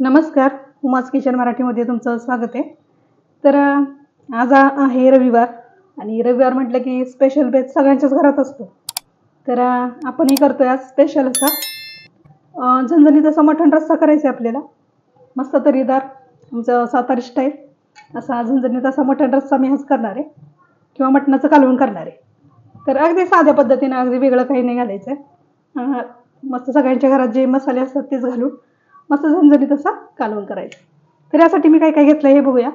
नमस्कार उमाज किचन मराठीमध्ये तुमचं स्वागत आहे. तर आज आहे रविवार आणि रविवार म्हटलं की स्पेशल बेच सगळ्यांच्याच घरात असतो. तर आपणही करतो आहे आज स्पेशल असा. झणझणीत असा मटण रस्सा करायचा आहे आपल्याला. मस्त तरीदार आमचं सातारी स्टाईल असा झणझणीत असा मटण रस्सा मी आज करणार आहे. किंवा मटणाचं कालवण करणार आहे. तर अगदी साध्या पद्धतीनं अगदी वेगळं काही नाही घालायचं आहे मस्त सगळ्यांच्या घरात जे मसाले असतात तेच घालून मस्त झणझणीत असा कालवण करायचं. तर यासाठी मी काय काय घेतलं हे बघूया.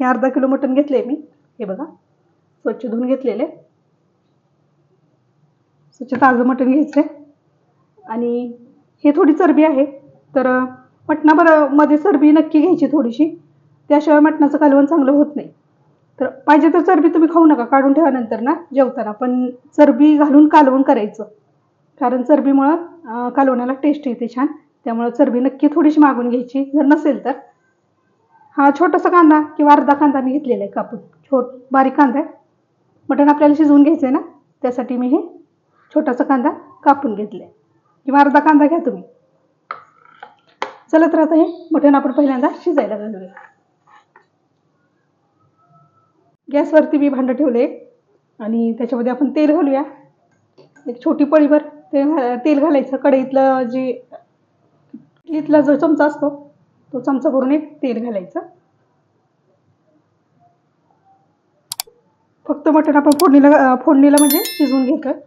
हे अर्धा किलो मटण घेतले मी. हे बघा. स्वच्छ धुवून घेतलेले. स्वच्छ ताजं मटण घ्यायचं आहे आणि हे थोडी चरबी आहे. तर मटणाबरमध्ये चरबी नक्की घ्यायची थोडीशी. त्याशिवाय मटणाचं कालवण चांगलं होत नाही. तर पाहिजे तर चरबी तुम्ही खाऊ नका. काढून ठेवा नंतर ना जेवताना. पण चरबी घालून कालवण करायचं. कारण चरबीमुळं कालवण्याला कालवणाला टेस्ट येते छान. त्यामुळं चरबी नक्की थोडीशी मागून घ्यायची. जर नसेल तर. हा छोटासा कांदा किंवा अर्धा कांदा मी घेतलेला आहे कापून. छोट बारीक कांदा आहे. मटण आपल्याला शिजवून घ्यायचं आहे ना? त्यासाठी मी हे छोटासा कांदा कापून घेतला आहे किंवा अर्धा कांदा घ्या तुम्ही. चला तर आता हे. मटण आपण पहिल्यांदा शिजायला घालूया. गॅसवरती मी भांडं ठेवले आणि त्याच्यामध्ये आपण तेल घालूया. एक छोटी पळीभर ते तेल घालायचं. कढईतलं जे इथला जो चमचा असतो तो चमचा भरून एक तेल घालायचं. फक्त मटण आपण फोडणीला फोडणीला म्हणजे शिजवून घ्यायचं.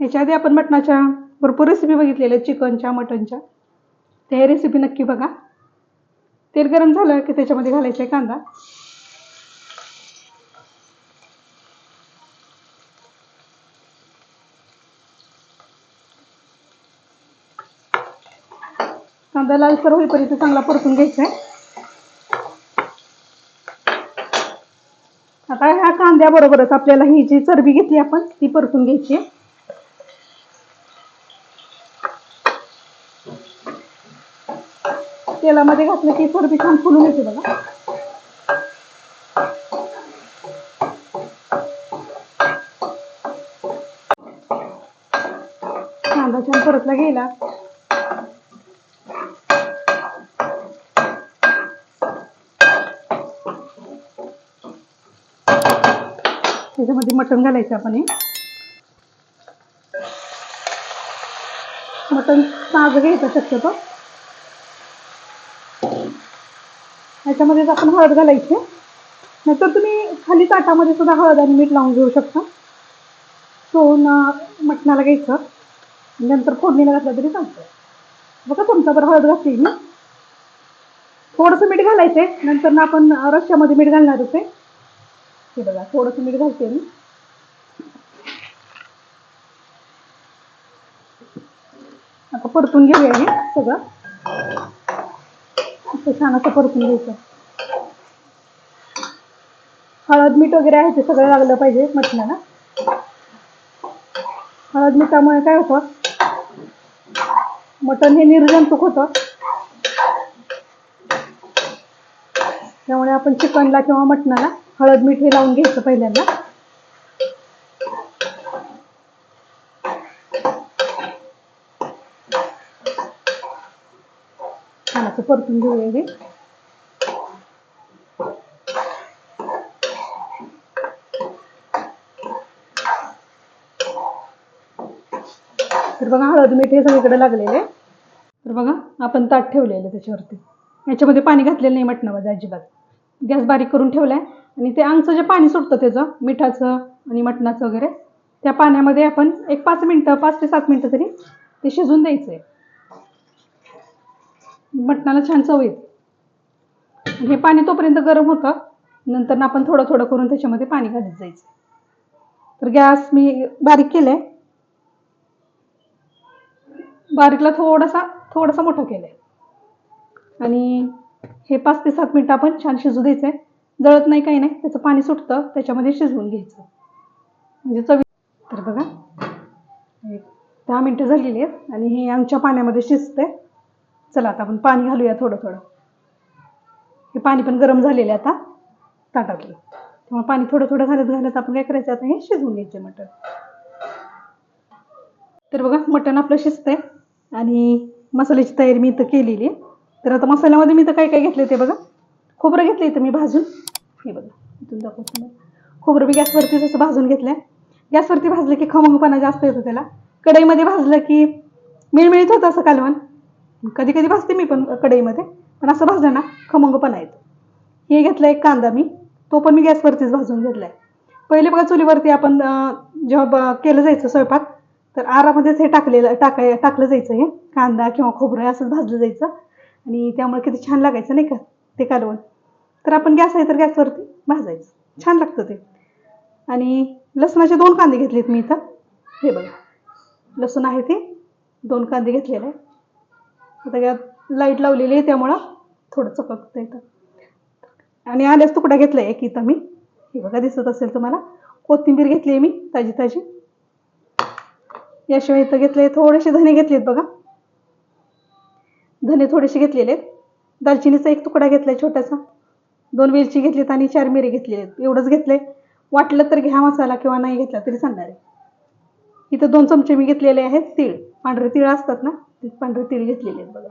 याच्या आधी आपण मटणाच्या भरपूर रेसिपी बघितलेल्या चिकनच्या मटणच्या त्या रेसिपी नक्की बघा. तेल गरम झालं की त्याच्यामध्ये घालायचा आहे कांदा. कांदा लालसर होईपर्यंत चांगला परतून घ्यायचा आहे. आता ह्या कांद्याबरोबरच आपल्याला ही जी चरबी घेतली आपण ती परतून घ्यायची आहे. तेलामध्ये घातलं की चरबी छान फुलून येते बघा. कांदा छान परतला गेला. त्याच्यामध्ये मटण घालायचं आपण हे. मटण ताजं घ्यायचं शक्यतो. ह्याच्यामध्येच आपण हळद घालायची नाहीतर तुम्ही खाली ताटामध्ये सुद्धा हळद आणि मीठ लावून घेऊ शकता. सोन मटणाला घ्यायचं. नंतर फोडणीला घातलं तरी चालतं बघा चमचाभर हळद घातली मी. थोडंसं मीठ घालायचं आहे नंतर ना आपण रश्श्यामध्ये मीठ घालणारच आहे हे बघा थोडंसं मीठ घालते मी आता परतून घेऊया हे सगळं. असं छान असं परतून घ्यायचं. हळद मीठ वगैरे आहे ते सगळं लागलं पाहिजे मटणाला. हळद मिठामुळे काय होतं? मटण हे निर्जंतुक होतं. त्यामुळे आपण चिकनला किंवा मटणाला हळद मीठ हे लावून घ्यायचं पहिल्यांदा. छान परतून घेऊया हे. तर बघा हळद मीठ हे सगळीकडे लागलेले तर बघा आपण ताट ठेवलेलं त्याच्यावरती. याच्यामध्ये पाणी घातलेलं नाही मटणामध्ये अजिबात. गॅस बारीक करून ठेवलाय. आणि ते अंगचं जे पाणी सुटतं त्याचं मिठाचं आणि मटणाचं वगैरे त्या पाण्यामध्ये आपण एक पाच मिनटं पाच ते सात मिनटं तरी ते शिजून द्यायचं आहे मटणाला छान चव येईल हे पाणी तोपर्यंत गरम होतं नंतर ना आपण थोडं थोडं करून त्याच्यामध्ये पाणी घालत जायचं. तर गॅस मी बारीक केलाय. बारीकला थोडासा थोडासा मोठा केलाय. आणि हे पाच ते सात मिनटं आपण छान शिजू द्यायचं आहे जळत नाही काही नाही. त्याचं पाणी सुटतं त्याच्यामध्ये शिजवून घ्यायचं. म्हणजे चवी तर बघा दहा मिनटं झालेली आहेत आणि हे आमच्या पाण्यामध्ये शिजतंय. चला आता आपण पाणी घालूया थोडं थोडं हे पाणी पण गरम झालेलं आहे आता. ताटातलं. त्यामुळे पाणी थोडं थोडं घालत घालत आपण काय करायचं? आता हे शिजवून घ्यायचे मटण. तर बघा मटण आपलं शिजतंय. आणि मसाल्याची तयारी मी इथं केलेली आहे. तर आता मसाल्यामध्ये मी तर काय काय घेतलं ते बघा. खोबरं घेतलं इथं मी भाजून. हे बघा इथून दाखवतो खोबरं मी गॅसवरतीच असं भाजून घेतलं गॅसवरती भाजलं की खमंगपणा जास्त येतो त्याला. कढईमध्ये भाजलं की मिळमिळीत होतं असं कालवण. कधी कधी भाजते मी पण कढईमध्ये पण असं भाजलं ना खमंगपणा येतो. हे घेतलं एक कांदा मी. तो पण मी गॅसवरतीच भाजून घेतला आहे पहिले बघा चुलीवरती आपण जेव्हा ब- केलं जायचं स्वयंपाक तर आरामध्येच हे टाकलेलं टाकाय टाकलं जायचं हे. कांदा किंवा खोबरं असंच भाजलं जायचं. आणि त्यामुळे किती छान लागायचं नाही का ते कालवण. तर आपण गॅस आहे तर गॅसवरती भाजायचं. छान लागतं ते. आणि लसणाचे दोन कांदे घेतलेत मी इथं. हे बघा. लसूण आहे ते. दोन कांदे घेतलेले. आहे आता यात लाइट लावलेली आहे त्यामुळं थोडं चपकतं येतं आणि आल्याच तुकडा घेतला आहे एक इथं मी. हे बघा दिसत असेल तुम्हाला. कोथिंबीर घेतली आहे मी ताजी ताजी. याशिवाय इथं घेतले थोडेसे धने घेतलेत बघा. धने थोडेसे घेतलेले आहेत. दालचिनीचा एक तुकडा घेतलाय छोटासा. दोन वेलची घेतलीत आणि चार मिरी घेतलेले आहेत. एवढंच घेतले वाटलं तर घ्या मसाला किंवा नाही घेतला तरी सांगणार आहे. इथं दोन चमचे मी घेतलेले आहेत तीळ. पांढरे तीळ असतात ना ते पांढरे तीळ घेतलेले आहेत बघा.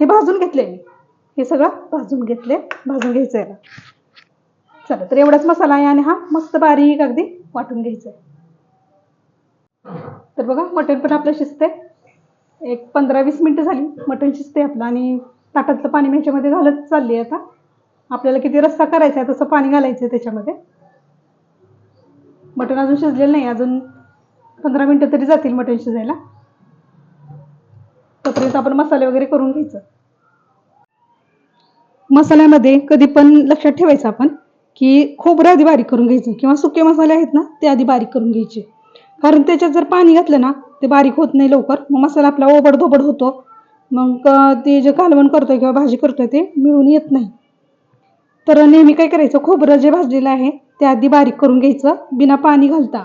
हे भाजून घेतले मी. हे सगळं भाजून घेतले भाजून घ्यायचं आहे चला तर एवढाच मसाला आहे आणि हा मस्त बारीक अगदी वाटून घ्यायचा आहे तर बघा मटण पण आपलं शिजतंय. एक पंधरा वीस मिनटं झाली मटण शिजते आपलं. आणि ताटातलं पाणी मी ह्याच्यामध्ये घालत चालली आहे आता. आपल्याला किती रस्ता करायचा आहे तसं पाणी घालायचं आहे त्याच्यामध्ये. मटण अजून शिजलेलं नाही अजून पंधरा मिनटं तरी जातील मटण शिजायला. तोपर्यंत आपण मसाले वगैरे करून घ्यायचं. मसाल्यामध्ये कधी पण लक्षात ठेवायचं आपण की खोबरं आधी बारीक करून घ्यायचं. किंवा सुके मसाले आहेत ना ते आधी बारीक करून घ्यायचे. कारण त्याच्यात जर पाणी घातलं ना ते बारीक होत नाही लवकर. मग मसाला आपला ओबड धोबड होतो. मग ते जे कालवण करतोय किंवा भाजी करतोय ते मिळून येत नाही. तर नेहमी काय करायचं? खोबरं जे भाजलेलं आहे ते आधी बारीक करून घ्यायचं. बिना पाणी घालता.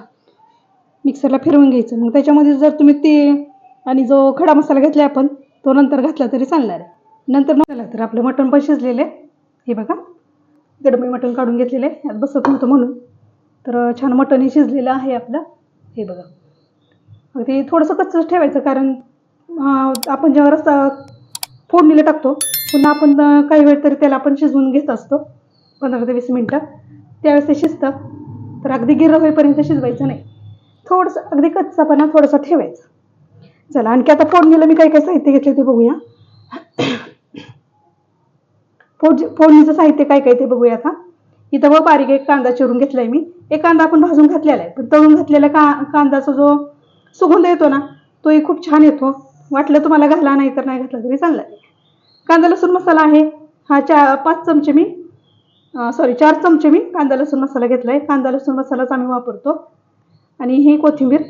मिक्सरला फिरवून घ्यायचं. मग त्याच्यामध्ये जर तुम्ही ते आणि जो खडा मसाला घेतला आपण तो नंतर घातला तरी चालणार आहे. नंतर मसाला तर आपलं मटण पण शिजलेलं आहे. हे बघा. गडबडी मटण काढून घेतलेलं आहे. यात बसत नव्हतं म्हणून. तर छान मटण हे शिजलेलं आहे आपलं. हे बघा. अगदी थोडंसं कच्चंच ठेवायचं कारण आपण जेव्हा रस्ता फोडणीला टाकतो पुन्हा आपण काही वेळ तरी त्याला आपण शिजवून घेत असतो पंधरा ते वीस मिनटं. त्यावेळेस ते शिजतं तर अगदी गिर होईपर्यंत शिजवायचं नाही. थोडंसं अगदी कच्चापणा थोडासा ठेवायचा. चला आणखी आता फोडणीला मी काय काय साहित्य घेतले ते बघूया. फोड फोडणीचं साहित्य काय काय ते बघूया आता. इथं व बारीक एक कांदा चिरून आहे मी. एक कांदा आपण भाजून घातलेला आहे. पण तळून घातलेला का कांद्याचा जो सुगंध येतो ना तोही खूप छान येतो. वाटलं तुम्हाला घाला नाही तर नाही घातला तरी चालला. कांदा लसूण मसाला आहे. हा चा पाच चमचे मी सॉरी चार चमचे मी कांदा लसूण मसाला घेतला आहे कांदा लसूण मसालाच आम्ही वापरतो. आणि ही कोथिंबीर.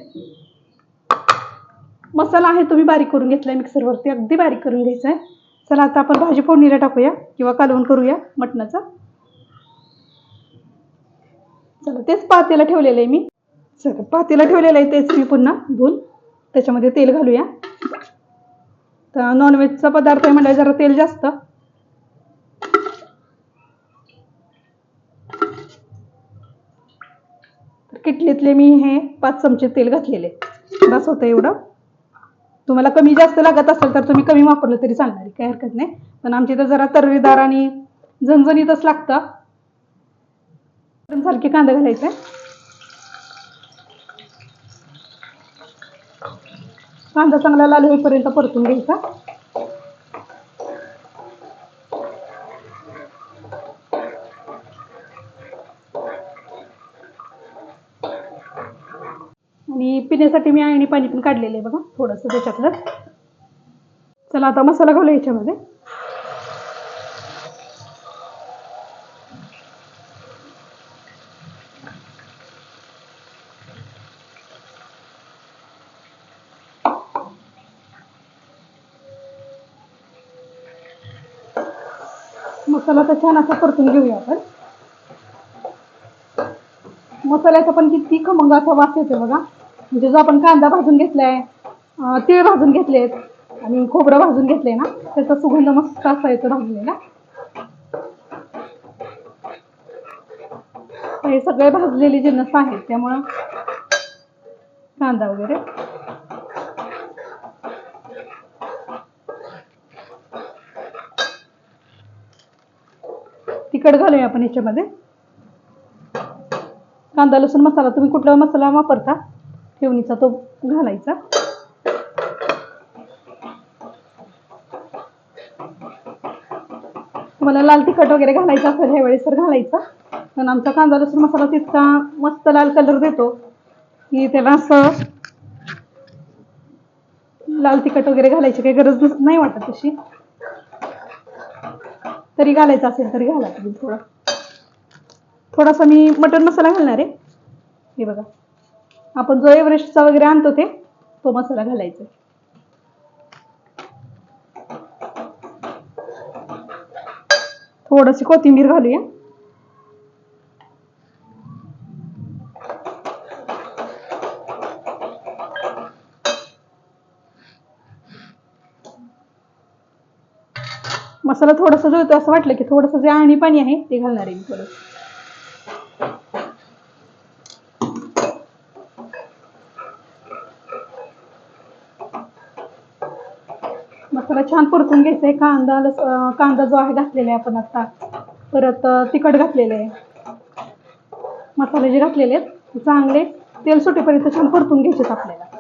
मसाला आहे तुम्ही बारीक करून घेतला आहे मिक्सरवरती. अगदी बारीक करून घ्यायचा आहे चला आता आपण भाजी फोडणीला टाकूया किंवा कालवण करूया मटणाचं. चला तेच पातेला ठेवलेलं आहे मी. चला पातेला ठेवलेलं आहे तेच मी पुन्हा धुवून त्याच्यामध्ये तेल घालूया. तर नॉनव्हेजचा पदार्थ आहे म्हणजे जरा तेल जास्त. किटलीतले मी हे पाच चमचे तेल घातलेले बस होतं एवढं. तुम्हाला कमी जास्त लागत असेल तर तुम्ही कमी वापरलं तरी चालणार आहे काही हरकत नाही. पण आमच्या इथं जरा तर्रीदार आणि झणझणीतच लागतं. सारखे कांदा घालायचा. कांदा चांगला लाल होईपर्यंत परतून घ्यायचा. आणि पिण्यासाठी मी आणि पाणी पण काढलेलं आहे बघा थोडंसं त्याच्यातलं. चला आता मसाला घालू याच्यामध्ये. मसाला तर छान असा परतून घेऊया आपण. मसाल्याचा पण किती खमंग असा वास येतो बघा. म्हणजे जो आपण कांदा भाजून घेतलाय तीळ भाजून घेतलेत आणि खोबरं भाजून घेतलंय ना त्याचा सुगंध मस्त असा येतो भाजलेला. हे सगळे भाजलेले जिन्नस आहेत त्यामुळं कांदा वगैरे. तिखट घालूया आपण याच्यामध्ये. कांदा लसूण मसाला तुम्ही कुठला मसाला वापरता? ठेवणीचा तो घालायचा. तुम्हाला लाल तिखट वगैरे घालायचं असेल ह्यावेळेस तर घालायचा. पण आमचा कांदा लसूण मसाला तितका मस्त लाल कलर देतो की त्याला असं लाल तिखट वगैरे घालायची काही गरज नाही वाटत तशी. तरी घालायचं असेल तरी घाला तुम्ही थोडा. थोडासा मी मटन मसाला घालणार आहे. हे बघा. आपण जो एव्हरेस्टचा वगैरे आणतो ते तो मसाला घालायचा थोडीशी कोथिंबीर घालूया. मसाला थोडासा जो असं वाटलं की थोडंसं जे आणि पाणी आहे ते घालणार आहे मी मसाला छान परतून घ्यायचा आहे. कांदा लस कांदा जो आहे घातलेला आहे आपण आता. परत तिखट घातलेलं आहे. मसाले जे घातलेले आहेत चांगले तेल सुटेपर्यंत छान परतून घ्यायचे आपल्याला.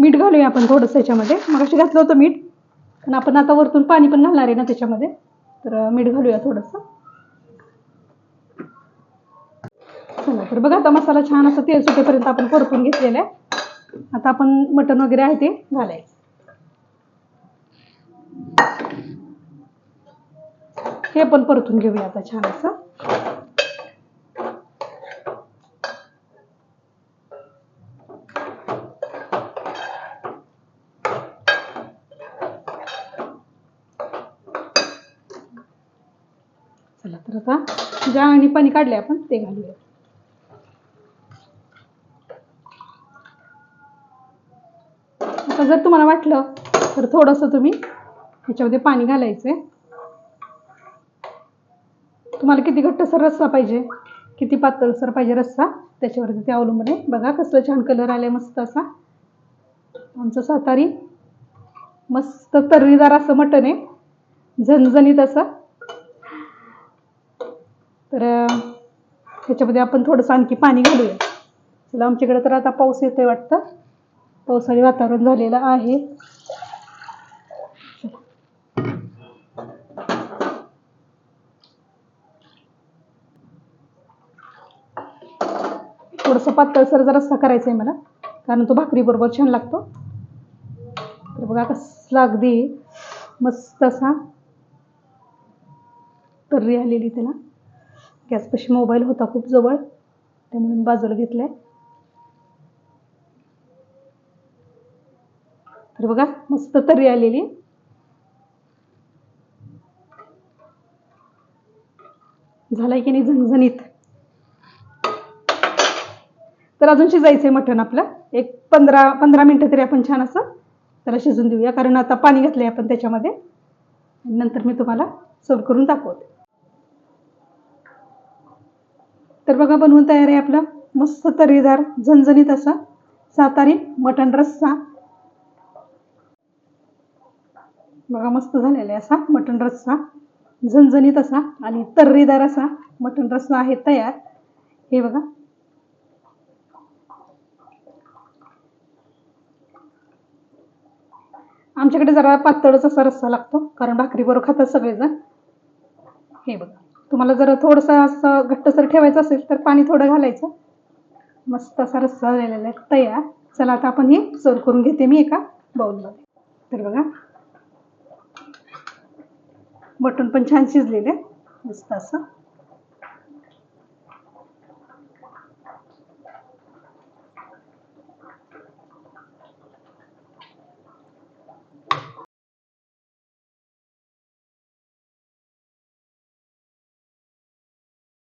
मीठ घालूया आपण थोडंसं याच्यामध्ये. मग घातलं होतं मीठ पण आपण आता वरतून पाणी पण घालणार आहे ना त्याच्यामध्ये. तर मीठ घालूया थोडंसं. चला तर बघा आता मसाला छान असं तेल सुटेपर्यंत आपण परतून घेतलेलं आहे. आता आपण मटण वगैरे आहे ते घालायचं. हे पण परतून घेऊया आता छान असं चला तर आता आणि पाणी काढले आपण ते घालूया. आता जर तुम्हाला वाटलं तर थोडंसं तुम्ही ह्याच्यामध्ये पाणी घालायचंय. तुम्हाला किती घट्टसर रस्सा पाहिजे किती पातळसर पाहिजे रस्सा त्याच्यावरती ते अवलंबून आहे. बघा कसलं छान कलर आलाय मस्त असा. आमचं सातारी मस्त तर्रीदार असं मटण आहे. झणझणीत असं. तर त्याच्यामध्ये ह्याच्यामध्ये आपण थोडंसं आणखी पाणी घालूया. चला आमच्याकडे तर आता पाऊस येतोय वाटतं. पावसाळी वातावरण झालेलं आहे. थोडंसं पातळसर जर रस्सा करायचा आहे मला कारण तो भाकरी बरोबर छान लागतो. तर बघा कसला अगदी मस्त असा तर्री आलेली त्याला. गॅसपाशी मोबाईल होता खूप जवळ त्यामुळे मी बाजूला घेतलाय. तर बघा मस्त तरी आलेली. झालाय की नाही झणझणीत? तर अजून शिजायचं आहे मटण आपलं. एक पंधरा पंधरा मिनटं तरी आपण छान असं त्याला शिजून देऊया. कारण आता पाणी घातलंय आपण त्याच्यामध्ये. नंतर मी तुम्हाला सर्व करून दाखवते. तर बघा बनवून तयार आहे आपला. मस्त तर्रीदार झणझणीत असा. सातारी मटण रस्सा. बघा मस्त झालेला आहे असा मटण रस्सा. झणझणीत असा आणि तर्रीदार असा मटण रस्सा आहे तयार. हे बघा. आमच्याकडे जरा पातळच असा रस्सा लागतो कारण भाकरी बरोबर खातात सगळेजण. हे बघा. तुम्हाला जर थोडंसं असं घट्टसर ठेवायचं असेल तर पाणी थोडं घालायचं. मस्त असा रस्सा झालेला आहे तयार. चला आता आपण हे सर्व करून घेते मी एका बाउलमध्ये तर बघा. बटन पण छान शिजलेले आहे. मस्त असं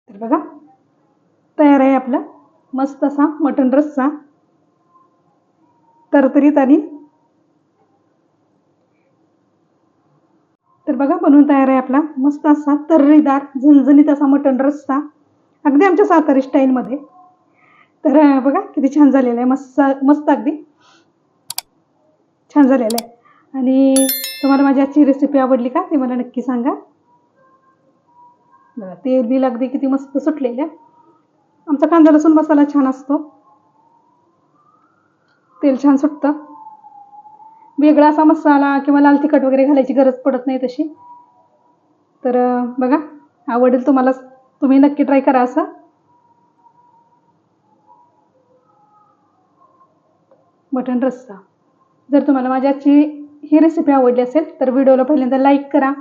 तर बघा. तयार आहे आपला. मस्त असा मटण रस्सा तरतरीत आणि तर बघा बनवून तयार आहे आपला. मस्त असा तर्रीदार झणझणीत असा मटण रस्सा अगदी आमच्या सातारी स्टाईलमध्ये. तर बघा किती छान झालेलं आहे. मस्त मस्त अगदी छान झालेलं आहे. आणि तुम्हाला माझी आजची रेसिपी आवडली का ते मला नक्की सांगा. बघा तेल बिल अगदी किती मस्त सुटलेलं आहे आमचा कांदा लसूण मसाला छान असतो. तेल छान सुटतं. वेगळा असा मसाला किंवा लाल तिखट वगैरे घालायची गरज पडत नाही तशी. तर बघा आवडेल तुम्हाला तुम्ही नक्की ट्राय करा असं. मटण रस्सा. जर तुम्हाला माझी आजची ही रेसिपी आवडली असेल तर व्हिडिओला पहिल्यांदा लाईक करा.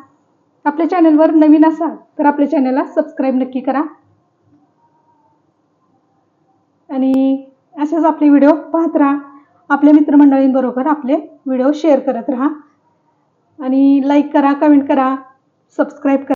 आपल्या चॅनलवर नवीन असाल तर आपल्या चॅनलला सबस्क्राईब नक्की करा. आणि असेच आपले व्हिडिओ पाहत राहा. आपल्या मित्रमंडळींबरोबर आपले व्हिडिओ शेअर करत राहा. आणि लाईक करा कमेंट करा सबस्क्राईब करा.